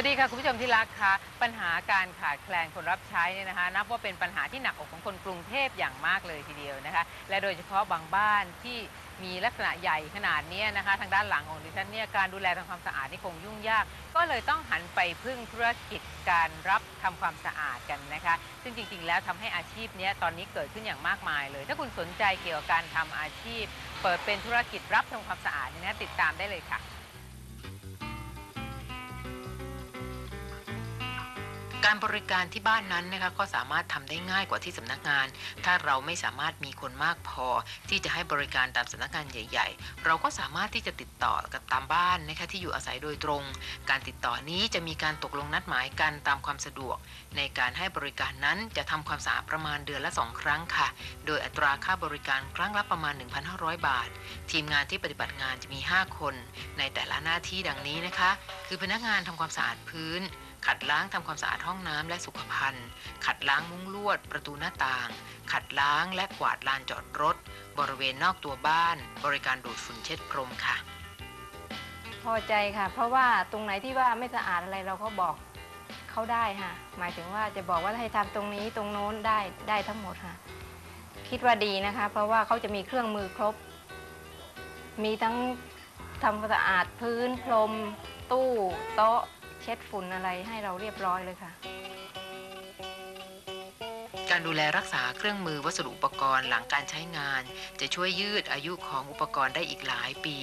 วัสดีค่ะคุณผู้ชมที่รักค่ะปัญหาการขาดแคลนคนรับใช้เนี่ยนะคะ นับว่าเป็นปัญหาที่หนักอกของคนกรุงเทพอย่างมากเลยทีเดียวนะคะ และโดยเฉพาะบางบ้านที่มีลักษณะใหญ่ขนาดนี้นะคะ ทางด้านหลังของดิฉันเนี่ยการดูแลทำความสะอาดนี่คงยุ่งยาก ก็เลยต้องหันไปพึ่งธุรกิจการรับทำความสะอาดกันนะคะ ซึ่งจริง ๆ แล้วทำให้อาชีพนี้ตอนนี้เกิดขึ้นอย่างมากมายเลย ถ้าคุณสนใจเกี่ยวกับการทำอาชีพ เปิดเป็นธุรกิจรับทำความสะอาดเนี่ยนะติดตามได้เลยค่ะ การบริการที่บ้านนั้นนะคะก็สามารถทำได้ง่ายกว่าที่สำนักงาน ถ้าเราไม่สามารถมีคนมากพอ ที่จะให้บริการตามสำนักงานใหญ่ ๆ เราก็สามารถที่จะติดต่อกับตามบ้านนะคะที่อยู่อาศัยโดยตรง การติดต่อนี้จะมีการตกลงนัดหมายกันตามความสะดวก ในการให้บริการนั้นจะทำความสะอาดประมาณเดือนละ 2 ครั้งค่ะ โดยอัตราค่าบริการครั้งละประมาณ 1,500 บาท ทีมงานที่ปฏิบัติงานจะมี 5 คน ในแต่ละหน้าที่ดังนี้นะคะ คือพนักงานทำความสะอาดพื้น ขัดล้างทำความสะอาดห้องน้ำและสุขภัณฑ์ ขัดล้างมุ้งลวด ประตูหน้าต่าง ขัดล้างและกวาดลานจอดรถ บริเวณนอกตัวบ้าน บริการดูดฝุ่นเช็ดพรมค่ะ พอใจค่ะ เพราะว่าตรงไหนที่ว่าไม่สะอาดอะไรเราก็บอกเขาได้ค่ะ หมายถึงว่าจะบอกว่าให้ทำตรงนี้ตรงโน้นได้ได้ทั้งหมดค่ะ คิดว่าดีนะคะ เพราะว่าเขาจะมีเครื่องมือครบ มีทั้งทำความสะอาดพื้นพรมตู้โต๊ะ เช็ดฝุ่นอะไรให้เราเรียบร้อยเลยค่ะ การดูแลรักษาเครื่องมือวัสดุอุปกรณ์หลังการใช้งาน จะช่วยยืดอายุของอุปกรณ์ได้อีกหลายปี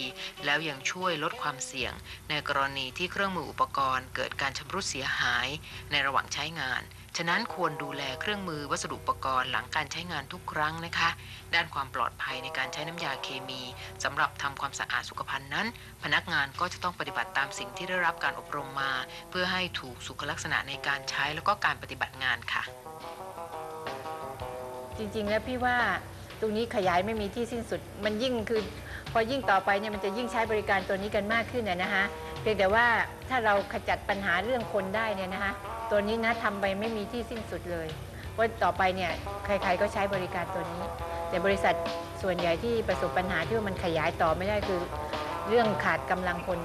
แล้วยังช่วยลดความเสี่ยง ในกรณีที่เครื่องมืออุปกรณ์ เกิดการชำรุดเสียหาย ในระหว่างใช้งาน ฉะนั้นควรดูแลเครื่องมือวัสดุอุปกรณ์หลังการใช้งานทุกครั้งนะคะ ด้านความปลอดภัยในการใช้น้ำยาเคมีสำหรับทำความสะอาดสุขภัณฑ์นั้น พนักงานก็จะต้องปฏิบัติตามสิ่งที่ได้รับการอบรมมา เพื่อให้ถูกสุขลักษณะในการใช้แล้วก็การปฏิบัติงานค่ะ จริง ๆ แล้วพี่ว่าตรงนี้ขยายไม่มีที่สิ้นสุด มันยิ่งคือพอยิ่งต่อไปเนี่ยมันจะยิ่งใช้บริการตัวนี้กันมากขึ้นนะนะคะเพียงแต่ว่าถ้าเราขจัดปัญหาเรื่องคนได้เนี่ยนะคะตัวนี้นะทำไปไม่มีที่สิ้นสุดเลยว่าต่อไปเนี่ยใครๆก็ใช้บริการตัวนี้ แต่บริษัทส่วนใหญ่ที่ประสบปัญหาที่ว่ามันขยายต่อไม่ได้คือ เรื่องขาดกำลังคน